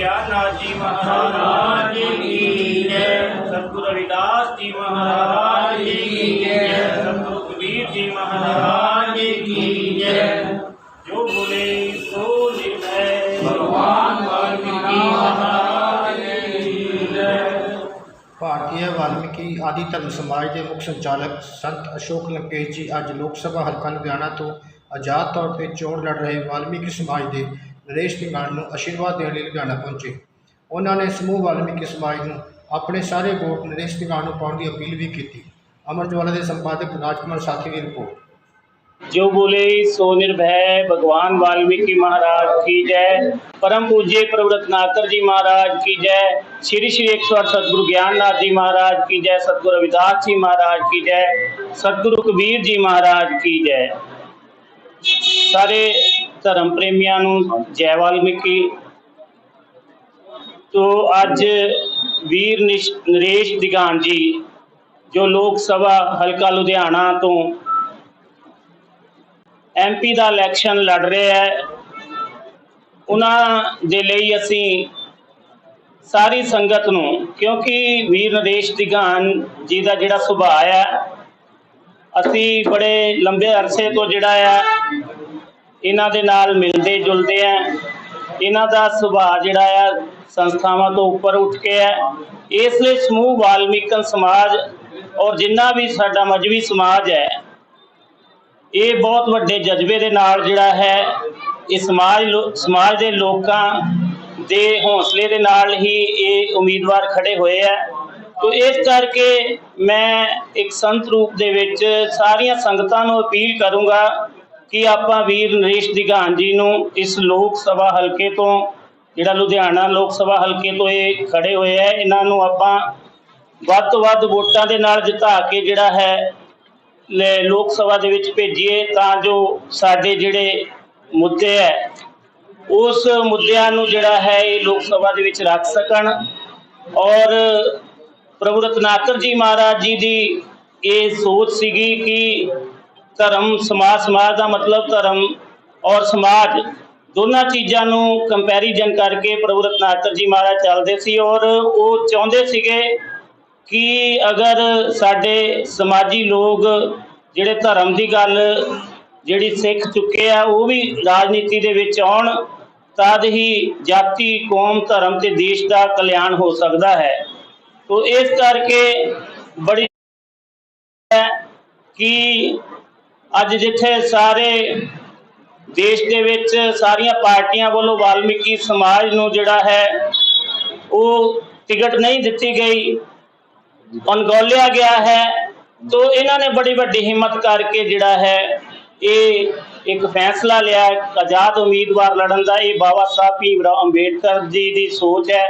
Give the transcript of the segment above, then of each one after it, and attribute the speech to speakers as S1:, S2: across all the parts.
S1: ज्ञाननाथ जी महाराज की जय सतगुरु रविदास जी महाराज की जय सतगुरु कबीर जी महाराज की जय जो बोले सो निर्भय भगवान वाल्मीकि महाराज की जय
S2: ਭਾਰਤੀ ਵਾਲਮੀਕੀ ਆਦਿ ਧਰਮ ਸਮਾਜ ਦੇ ਮੁੱਖ ਸੰਚਾਲਕ ਸੰਤ ਅਸ਼ੋਕ ਲੰਕੇਸ਼ ਜੀ ਅੱਜ ਲੋਕ ਸਭਾ ਹਲਕਾ ਲੁਧਿਆਣਾ ਤੋਂ ਆਜ਼ਾਦ ਤੌਰ ਤੇ ਚੋਣ ਲੜ ਰਹੇ ਵਾਲਮੀਕੀ ਸਮਾਜ ਦੇ ਨਰੇਸ਼ ਪਿੰਗਾਣ ਨੂੰ ਆਸ਼ੀਰਵਾਦ ਦੇਣ ਲਈ ਲੁਧਿਆਣਾ ਪਹੁੰਚੇ ਉਹਨਾਂ ਨੇ ਸਮੂਹ ਵਾਲਮੀਕੀ ਸਮਾਜ ਨੂੰ ਆਪਣੇ ਸਾਰੇ ਵੋਟ ਨਰੇਸ਼ ਪਿੰਗਾਣ ਨੂੰ ਪਾਉਣ ਦੀ ਅਪੀਲ ਵੀ ਕੀਤੀ ਅਮਰਜਵਾਲਾ ਦੇ ਸੰਪਾਦਕ ਰਾਜਕੁਮਾਰ ਸਾਥੀ ਦੀ ਰਿਪੋਰਟ
S1: जो बोले सो निर्भय भगवान वाल्मीकि महाराज की जय परम पूज्य प्रवृतनाथर जी महाराज की जय श्री श्री एक सौ आठ सतगुरु ज्ञाननाथ जी महाराज की जय सतगुरु रविदास जी महाराज की जय सतगुरु कबीर जी महाराज की जय ਸਾਰੇ ਧਰਮ ਪ੍ਰੇਮੀਆਂ ਨੂੰ ਜੈ ਵਾਲਮੀਕੀ। ਤੋਂ ਅੱਜ ਵੀਰ ਨਰੇਸ਼ ਦਿਗਾਨ ਜੀ, ਜੋ ਲੋਕ ਸਭਾ ਹਲਕਾ ਲੁਧਿਆਣਾ ਤੋਂ ਐਮਪੀ ਦਾ ਇਲੈਕਸ਼ਨ ਲੜ ਰਿਹਾ ਹੈ ਉਹਨਾਂ ਦੇ ਲਈ ਅਸੀਂ ਸਾਰੀ ਸੰਗਤ ਨੂੰ, ਕਿਉਂਕਿ ਵੀਰ ਨਰੇਸ਼ ਦਿਗਾਨ ਜੀ ਦਾ ਜਿਹੜਾ ਸੁਭਾਅ ਹੈ ਅਸੀਂ ਬੜੇ ਲੰਬੇ ਅਰਸੇ ਤੋਂ ਜਿਹੜਾ ਆ ਇਹਨਾਂ ਦੇ ਨਾਲ ਮਿਲਦੇ ਜੁਲਦੇ ਆ। ਇਹਨਾਂ ਦਾ ਸੁਭਾਅ ਜਿਹੜਾ ਆ, ਸੰਸਥਾਵਾਂ ਤੋਂ ਉੱਪਰ ਉੱਠ ਕੇ ਹੈ ਇਸ ਲਈ ਸਮੂਹ ਵਾਲਮੀਕਨ ਸਮਾਜ ਔਰ ਜਿੰਨਾ ਵੀ ਸਾਡਾ ਮਜਬੀ ਸਮਾਜ ਹੈ, ਇਹ ਬਹੁਤ ਵੱਡੇ ਜਜ਼ਬੇ ਦੇ ਨਾਲ ਜਿਹੜਾ ਹੈ ਇਹ ਸਮਾਜ ਸਮਾਜ ਦੇ ਲੋਕਾਂ ਦੇ ਹੌਸਲੇ ਦੇ ਨਾਲ ਹੀ ਇਹ ਉਮੀਦਵਾਰ ਖੜੇ ਹੋਏ ਆ। ਤੋ ਇਸ ਕਰਕੇ ਮੈਂ ਇੱਕ ਸੰਤ ਰੂਪ ਦੇ ਵਿੱਚ ਸਾਰੀਆਂ ਸੰਗਤਾਂ ਨੂੰ ਅਪੀਲ ਕਰੂੰਗਾ ਕਿ ਆਪਾਂ ਵੀਰ ਨਰੇਸ਼ ਦਿਗਾਨ ਜੀ ਨੂੰ ਇਸ ਲੋਕ ਸਭਾ ਹਲਕੇ ਤੋਂ, ਜਿਹੜਾ ਲੁਧਿਆਣਾ ਲੋਕ ਸਭਾ ਹਲਕੇ ਤੋਂ ਇਹ ਖੜੇ ਹੋਏ ਆ ਇਹਨਾਂ ਨੂੰ ਆਪਾਂ ਵੱਧ ਤੋਂ ਵੱਧ ਵੋਟਾਂ ਦੇ ਨਾਲ ਜਿਤਾ ਕੇ ਜਿਹੜਾ ਹੈ ਲੋਕ ਸਭਾ ਦੇ ਵਿੱਚ ਭੇਜੀਏ ਤਾਂ ਜੋ ਸਾਡੇ ਜਿਹੜੇ ਮੁੱਦੇ ਹੈ, ਉਸ ਮੁੱਦਿਆਂ ਨੂੰ ਜਿਹੜਾ ਹੈ ਇਹ ਲੋਕ ਸਭਾ ਦੇ ਵਿੱਚ ਰੱਖ ਸਕਣ। ਔਰ ਪ੍ਰਭੂ ਰਤਨਾਕਰ ਜੀ ਮਹਾਰਾਜ ਜੀ ਦੀ ਇਹ ਸੋਚ ਸੀਗੀ ਕਿ ਧਰਮ, ਸਮਾਜ ਸਮਾਜ ਦਾ ਮਤਲਬ ਧਰਮ ਔਰ ਸਮਾਜ ਦੋਨਾਂ ਚੀਜ਼ਾਂ ਨੂੰ ਕੰਪੈਰੀਜ਼ਨ ਕਰਕੇ ਪ੍ਰਭੂ ਰਤਨਾਕਰ ਜੀ ਮਹਾਰਾਜ ਚੱਲਦੇ ਸੀ ਔਰ ਉਹ ਚਾਹੁੰਦੇ ਸੀਗੇ ਕਿ ਅਗਰ ਸਾਡੇ ਸਮਾਜੀ ਲੋਕ ਜਿਹੜੇ ਧਰਮ ਦੀ ਗੱਲ ਜਿਹੜੀ ਸਿੱਖ ਚੁੱਕੇ ਆ, ਉਹ ਵੀ ਰਾਜਨੀਤੀ ਦੇ ਵਿੱਚ ਆਉਣ, ਤਦ ਹੀ ਜਾਤੀ, ਕੌਮ, ਧਰਮ ਤੇ ਦੇਸ਼ ਦਾ ਕਲਿਆਣ ਹੋ ਸਕਦਾ ਹੈ। ਤੋ ਇਸ ਕਰਕੇ ਬੜੀ ਹੈ ਕਿ ਅੱਜ ਜਿੱਥੇ ਸਾਰੇ ਦੇਸ਼ ਦੇ ਵਿੱਚ ਸਾਰੀਆਂ ਪਾਰਟੀਆਂ ਵੱਲੋਂ ਵਾਲਮੀਕੀ ਸਮਾਜ ਨੂੰ ਜਿਹੜਾ ਹੈ ਉਹ ਟਿਕਟ ਨਹੀਂ ਦਿੱਤੀ ਗਈ ਅਣਗੌਲਿਆ ਗਿਆ ਹੈ ਤੋ ਇਹਨਾਂ ਨੇ ਬੜੀ ਵੱਡੀ ਹਿੰਮਤ ਕਰਕੇ ਜਿਹੜਾ ਹੈ ਇਹ ਇੱਕ ਫੈਸਲਾ ਲਿਆ ਹੈ, ਆਜ਼ਾਦ ਉਮੀਦਵਾਰ ਲੜਨ ਦਾ ਇਹ ਬਾਬਾ ਸਾਹਿਬ ਭੀਮਰਾਓ ਅੰਬੇਡਕਰ ਜੀ ਦੀ ਸੋਚ ਹੈ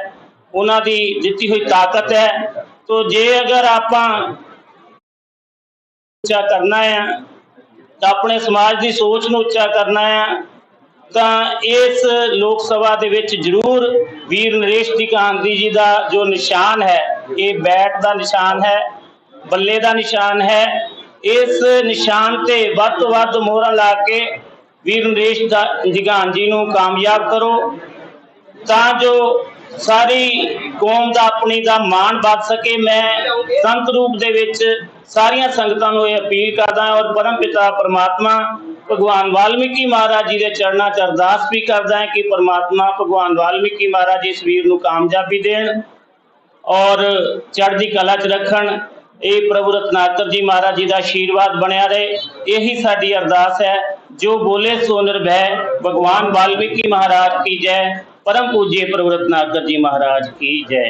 S1: ਉਹਨਾਂ ਦੀ ਦਿੱਤੀ ਹੋਈ ਤਾਕਤ ਹੈ ਤੋ ਜੇ ਅਗਰ ਆਪਾਂ ਉੱਚਾ ਕਰਨਾ ਹੈ ਤਾਂ ਆਪਣੇ ਸਮਾਜ ਦੀ ਸੋਚ ਨੂੰ ਉੱਚਾ ਕਰਨਾ ਹੈ ਤਾਂ ਇਸ ਲੋਕ ਸਭਾ ਦੇ ਵਿੱਚ ਜ਼ਰੂਰ ਵੀਰ ਨਰੇਸ਼ ਦੀ ਗਾਂਧੀ ਜੀ ਦਾ ਜੋ ਨਿਸ਼ਾਨ ਹੈ, ਇਹ ਬੈਟ ਦਾ ਨਿਸ਼ਾਨ ਹੈ, ਬੱਲੇ ਦਾ ਨਿਸ਼ਾਨ ਹੈ, ਇਸ ਨਿਸ਼ਾਨ ਤੇ ਵੱਧ ਤੋਂ ਵੱਧ ਮੋਹਰਾਂ ਲਾ ਕੇ ਵੀਰ ਨਰੇਸ਼ ਦਾ ਦਿਗਾਨ ਜੀ ਨੂੰ ਕਾਮਯਾਬ ਕਰੋ। ਤਾਂ ਜੋ ਸਾਰੀ ਕੌਮ ਦਾ ਆਪਣੀ ਦਾ ਮਾਣ ਵੱਧ ਸਕੇ, ਮੈਂ ਸੰਤ ਰੂਪ ਦੇ ਵਿੱਚ ਸਾਰੀਆਂ ਸੰਗਤਾਂ ਨੂੰ ਇਹ ਅਪੀਲ ਕਰਦਾ ਹਾਂ ਔਰ ਪਰਮ ਪਿਤਾ ਪਰਮਾਤਮਾ ਭਗਵਾਨ ਵਾਲਮੀਕੀ ਮਹਾਰਾਜ ਜੀ ਦੇ ਚਰਨਾਂ 'ਚ ਅਰਦਾਸ ਵੀ ਕਰਦਾ ਹਾਂ ਕਿ ਪਰਮਾਤਮਾ ਭਗਵਾਨ ਵਾਲਮੀਕੀ ਮਹਾਰਾਜ ਇਸ ਵੀਰ ਨੂੰ ਕਾਮਯਾਬੀ ਦੇਣ ਔਰ ਚੜ੍ਹਦੀ ਕਲਾ 'ਚ ਰੱਖਣ। ਇਹ ਪ੍ਰਭੂ ਰਤਨਾਤਰ ਜੀ ਮਹਾਰਾਜ ਜੀ ਦਾ ਆਸ਼ੀਰਵਾਦ ਬਣਿਆ ਰਹੇ। ਇਹੀ ਸਾਡੀ ਅਰਦਾਸ ਹੈ। ਜੋ ਬੋਲੇ ਸੋਨਰ ਨਿਰਭੈ। ਭਗਵਾਨ ਵਾਲਮੀਕੀ ਮਹਾਰਾਜ ਕੀ ਜੈ। ਪਰਮ ਪੂਜੇ ਪ੍ਰਭੂ ਰਤਨਾਤਰ ਜੀ ਮਹਾਰਾਜ ਕੀ ਜੈ।